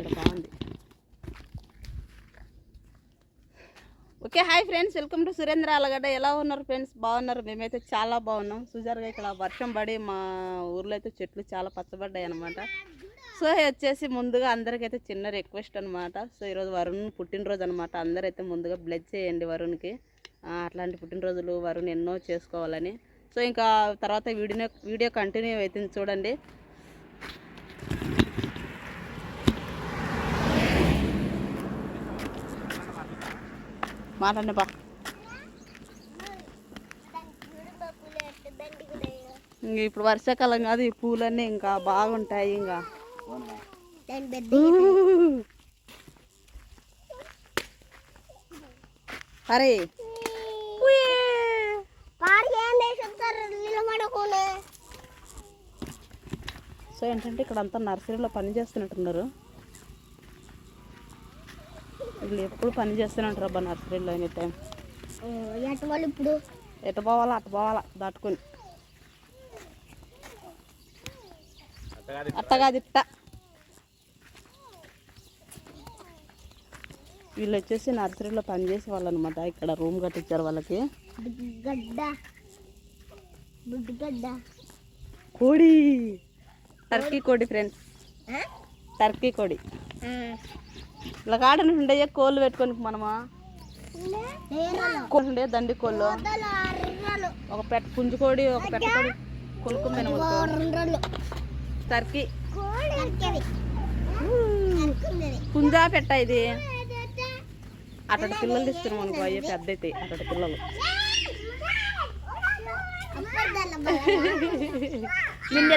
ఇక్కడ బాగుంది. Okay hi friends welcome to Surendra Alagadda. ఎలా ఉన్నారు ఫ్రెండ్స్? బాగున్నారు? మేమైతే చాలా బాగున్నాం. సుజారుగా ఇక్కడ వర్షం పడి మా ఊర్లో అయితే చెట్లు చాలా పచ్చబడ్డాయి అనమాట సో వచ్చేసి ముందుగా అందరికైతే చిన్న రిక్వెస్ట్ అనమాట సో ఈరోజు వరుణ్ పుట్టినరోజు అనమాట అందరైతే ముందుగా బ్లెడ్ చేయండి వరుణ్కి. అట్లాంటి పుట్టినరోజులు వరుణ్ ఎన్నో చేసుకోవాలని. సో ఇంకా తర్వాత వీడియో వీడియో కంటిన్యూ అవుతుంది చూడండి. మాట్లాడండి పా. ఇంక ఇప్పుడు వర్షాకాలం కాదు ఈ పూలన్నీ ఇంకా బాగుంటాయి ఇంకా. అరే. సో ఏంటంటే ఇక్కడ అంతా నర్సరీలో పని చేస్తున్నట్టున్నారు. వీళ్ళు ఎప్పుడు పని చేస్తూనే ఉంటారు అబ్బా నర్సరీలో ఎనీ టైం ఇప్పుడు? ఎట పోవాలా అటు పోవాలా దాటుకొని. అట్టగాది ఇట్ట వీళ్ళు వచ్చేసి నర్సరీలో పని చేసే వాళ్ళు అనమాట ఇక్కడ రూమ్ కట్టించారు వాళ్ళకి. కోడి. టర్కీ కోడి ఫ్రెండ్స్ టర్కీ కోడి. ఇలా కాడని ఉండేయే కోళ్ళు పెట్టుకొని మనమా? కోళ్ళు ఉండే దండి కోళ్ళు. ఒక పెట్ట పుంజు కోడి ఒక పెట్ట కోడి కొనుక్కున్నాను టర్కీ. పుంజా పెట్ట ఇది. అతడి పిల్లలు ఇస్తున్నాం అనుకో అయ్యే పెద్ద అయితే అతడి పిల్లలు. నిన్ను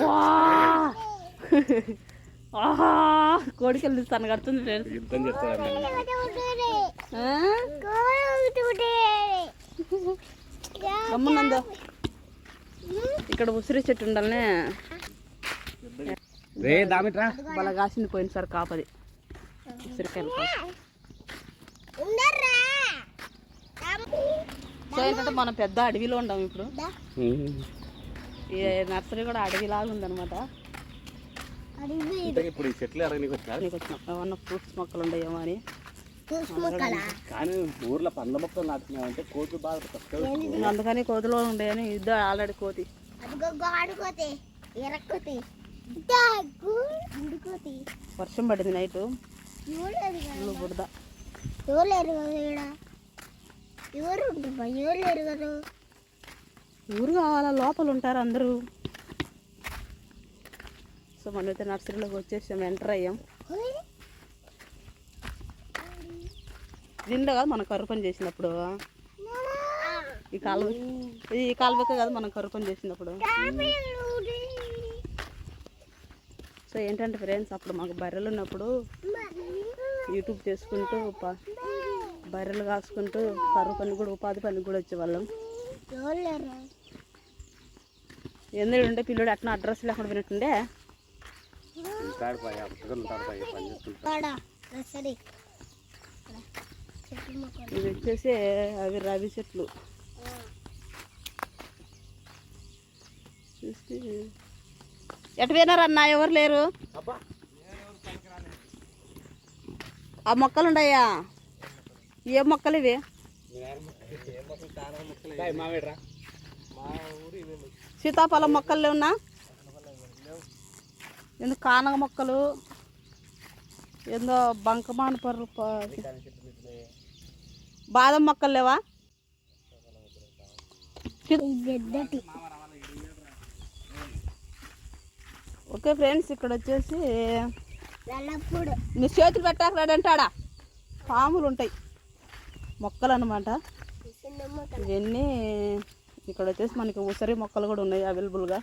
వా! ఆహా కోడికి వెళ్ళి తను కడుతుంది ఫ్రెండ్స్ యుద్ధం చేస్తారండి గమ్మునందో ఇక్కడ ఉసిరి చెట్టు ఉండాలనే. రే దామిట్రా. బల కాసింది పోయింది సార్ కాపది. ఉసిరికాయలు కాపు. సో ఏంటంటే మనం పెద్ద అడవిలో ఉండాం ఇప్పుడు. ఈ నర్సరీ కూడా అడవిలాగా ఉందన్నమాట. ఇంతకీ ఇప్పుడు ఈ చెట్లు ఎరగనికి వచ్చా నీకు వచ్చిన ఏమన్నా ఫ్రూట్స్ మొక్కలు ఉన్నాయేమో అని కానీ ఊర్లో పండ్ల మొక్కలు నాటుకున్నామంటే కోతులు బాగా అందుకని కోతిలో ఉండేయని ఇద్దరు ఆల్రెడీ కోతి. వర్షం పడింది నైట్. బుడద ఎవరు ఊరు కావాలా? లోపల ఉంటారు అందరూ. సో మనమైతే నర్సరీలోకి వచ్చేసాం ఎంటర్ అయ్యాం. దీనిలో కాదు మనం కర్రు పని చేసినప్పుడు. ఈ కాలువ ఈ కాలువకే కాదు మనం కర్రు పని చేసినప్పుడు. సో ఏంటంటే ఫ్రెండ్స్ అప్పుడు మాకు బర్రెలు ఉన్నప్పుడు యూట్యూబ్ చేసుకుంటూ బర్రెలు కాసుకుంటూ కర్రు పని కూడా ఉపాధి పనికి కూడా వచ్చేవాళ్ళం. ఎవరు లేరు? ఎందుకు ఉండే పిల్లడు అట్లా అడ్రస్ లేకుండా వినట్టుండే ఇవి వచ్చేసి అవి రవి చెట్లు చూసి ఎటు పోయినారన్నా ఎవరు లేరు ఆ మొక్కలు ఉన్నాయా ఏ మొక్కలు ఇవి మావేడ్రా సీతాఫలం మొక్కలు లేవునా ఎందుకు కానగ మొక్కలు? ఏందో బంకమాన పర్రు బాదం మొక్కలు లేవా? ఓకే ఫ్రెండ్స్ ఇక్కడ వచ్చేసి నల్లప్పుడు మీ చేతులు పెట్టాకరాడంటాడా పాములు ఉంటాయి. మొక్కలు అనమాట ఇవన్నీ ఇక్కడ వచ్చేసి మనకి ఉసిరి మొక్కలు కూడా ఉన్నాయి అవైలబుల్గా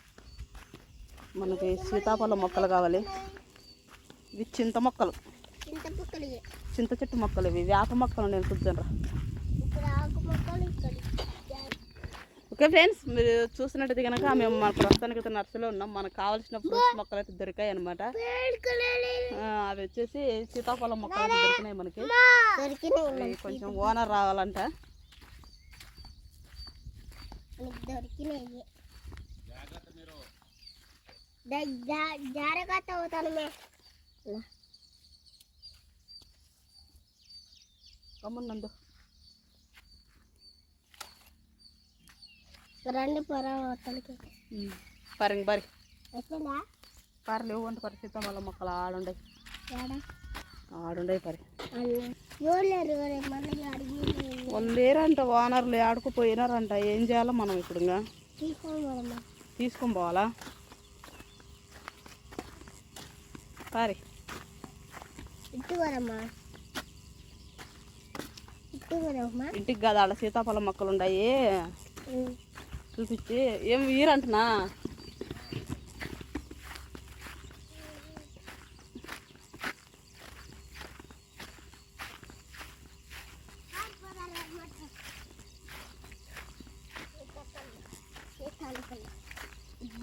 మనకి సీతాఫలం మొక్కలు కావాలి. ఇవి చింత మొక్కలు. చింత చెట్టు మొక్కలు ఇవి. వేప మొక్కలు నేను ఇక్కడ. ఓకే ఫ్రెండ్స్ మీరు చూసినట్టయితే కనుక మేము మన ప్రస్తుతానికి అయితే నర్సరీలో ఉన్నాం. మనకు కావాల్సిన ఫ్రూట్స్ మొక్కలు అయితే దొరికాయి అనమాట అవి వచ్చేసి సీతాఫలం మొక్కలు అయితే దొరికినాయి మనకి. కొంచెం ఓనర్ రావాలంట. దొరికినాయి. జాగ్రత్త అవుతాను గమ్మున్నందు రండి పొరా అవతలకి పరింగ్ బరి ఎట్లా పర్లేవు అంటే పరి సీతాఫల మొక్కలు ఆడుండయి. ఆడుండయి పరి. మళ్ళీ వాళ్ళు లేరంట ఓనర్లు ఆడుకుపోయినారంట ఏం చేయాలో మనం ఇప్పుడు తీసుకొని పోవాలా? పారి. ఇటు వరమ్మా ఇటు వరమ్మా ఇంటికి కదా ఆడ సీతాఫలం మొక్కలు ఉన్నాయి చూపించి. ఏం వీరంటనా?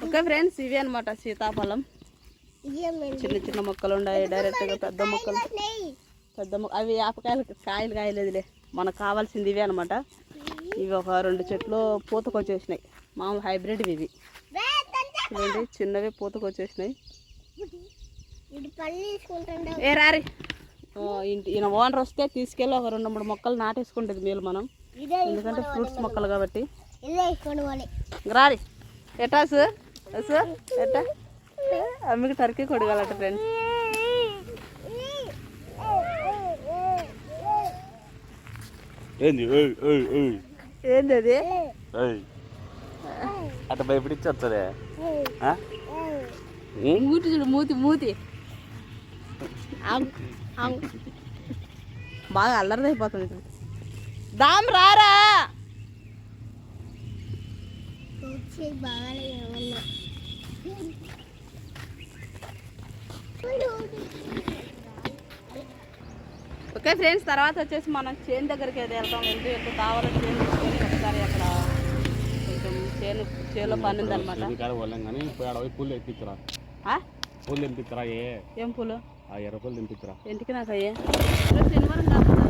ఓకే ఫ్రెండ్స్ ఇవి అనమాట సీతాఫలం. చిన్న చిన్న మొక్కలు ఉన్నాయి డైరెక్ట్గా పెద్ద మొక్కలు. పెద్ద మొక్క అవి ఆపకాయలు కాయలు కాయలేదులే. మనకు కావాల్సింది ఇవే అనమాట ఇవి ఒక రెండు చెట్లు పూతకొచ్చేసినాయి. మామూలు హైబ్రిడ్ ఇవి. చూడండి చిన్నవి పళ్ళు తీసుకుంటుండే. ఏ రారి. ఇంటి ఈయన ఓనర్ వస్తే తీసుకెళ్ళి ఒక రెండు మూడు మొక్కలు నాటేసుకుంటుంది మేలు మనం. ఎందుకంటే ఫ్రూట్స్ మొక్కలు కాబట్టి. రారి. సార్? ఎట్టా? అమ్మకి టర్కీ కొడగాలట ఫ్రెండ్స్ ఏంది? ఏయ్, ఏయ్, ఏయ్, ఏంది అది. అట్ట భయపడిచ్చి వస్తుంది మూతి చూడు మూతి మూతి. బాగా అల్లరిదైపోతుంది. దామ్ రారా. వచ్చి బాగానే ఏమన్నా ఓకే ఫ్రెండ్స్ తర్వాత వచ్చేసి మనం చేను దగ్గరికి అయితే వెళ్తాం. వెళ్తూ వెళ్తూ కావాలని చేను ఒకసారి అక్కడ కొంచెం చేను చేలో పని ఉందన్నమాట. పూలు తెంపిస్తారా ఏ? పూలు? ఆ ఎర్ర పూలు తెంపిస్తారా ఇంటికి నాకు అయ్యే శనివారం కాదు కదా.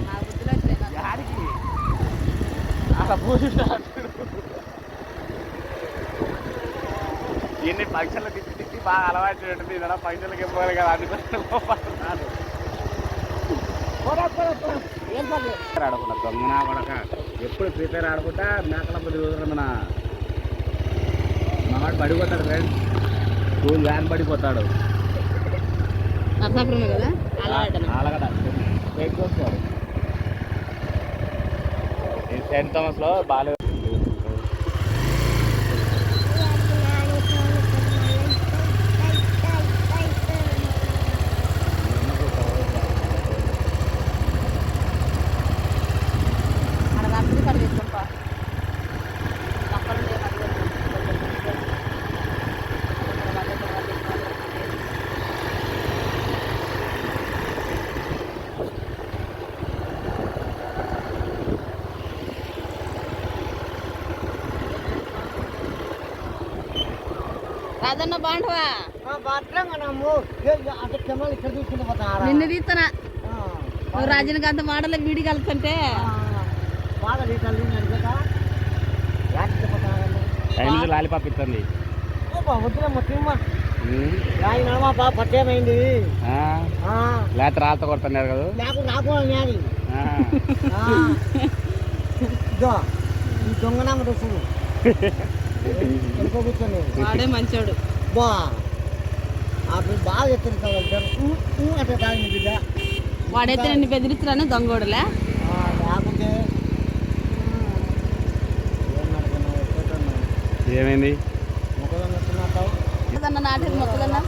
నా బుద్ధిలో వచ్చాయి నాకు. ఎన్ని పక్షులు తిప్పి తిప్పి ఇవ్వాలి కదా ఆడుకున్నా దొంగనా కొడక. ఎప్పుడు ప్రిపేర్ ఆడుకుంటా? మేకల పది రోజులు మన మావాడు పడిపోతాడు ఫ్రెండ్ స్కూల్ వ్యాన్ పడిపోతాడు. కదా? సెయింట్ బాగా అక్కడ నర్సరీ కాడ తీసుకుంటా మొక్కలు ఉండే మధ్యలో నిన్ను తీస్తున్నా నువ్వు రజనీకాంత్ మాటలు వీడి కలుపుతుంటే. టైం లాలిపాప్ ఇస్తుంది రాళ్ళతో కొడుతున్నారు కదా. దొంగ నాకు వాడే మంచోడు. బా. అప్పుడు బాగా చెప్తుంది కావాలి అట్లా తాగింది బిడ్డ. వాడైతే నిన్ను బెదిరిస్తున్నాను దొంగోడులే? ఎక్కడున్నావు ఏమైంది? ఏదన్నా నాటేది మొక్కలన్నా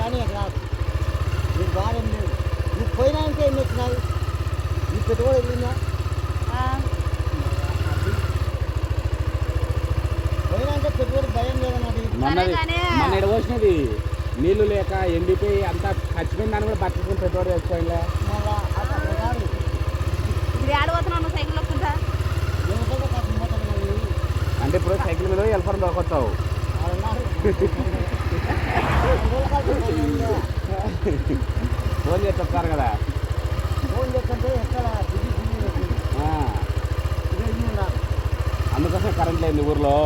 కానీ రాదు నీకు బాగా నువ్వు పోయినా ఇంకా ఏం వచ్చినావు నీ పెట్టుబడి వెళ్ళిందా ఎడ పోసినది నీళ్ళు లేక ఎండిపోయి అంతా చచ్చిపోయిన దాన్ని కూడా బట్టలు పెట్టుబడి తెచ్చుకోలే అంటే ఇప్పుడు సైకిల్ మీద వెళ్ళఫరం దొరకొచ్చావు ఫోన్ చేసి చెప్తారు కదా. అందుకోసమే కరెంట్ లేదు ఊర్లో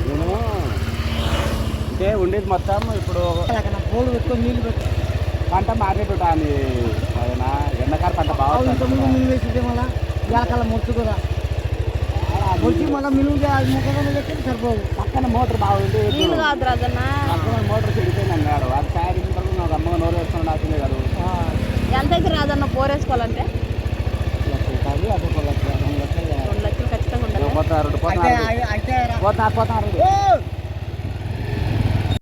నేను అంటే ఉండేది మొత్తం ఇప్పుడు పోలు పెట్టుకొని నీళ్ళు పెట్టు పంట మార్కెట్ ఉంటుంది అదేనా ఎండాకాలం పంట బాగా ఇంత ముందు వస్తుంది. మినుము వేసిందే మళ్ళా. ఇవాళ మొట్టు కదా వచ్చి మళ్ళీ మినుము పెట్టి సరిపోదు. పక్కన మోటార్ బాగుంది నీళ్ళు కాదు రాజన్న. పక్కన మోటార్ చెడిపోయింది అన్నాడు అది తయారు చేసిన తర్వాత నాకు అమ్మగా నోరు వేసుకుని రాసిందే కదా ఎంత అయితే రాజన్న పోరేసుకోవాలంటే అది అదే రెండు లక్షలు రెండు లక్షలు ఖచ్చితంగా ఉండాలి. పోతా రెండు అయితే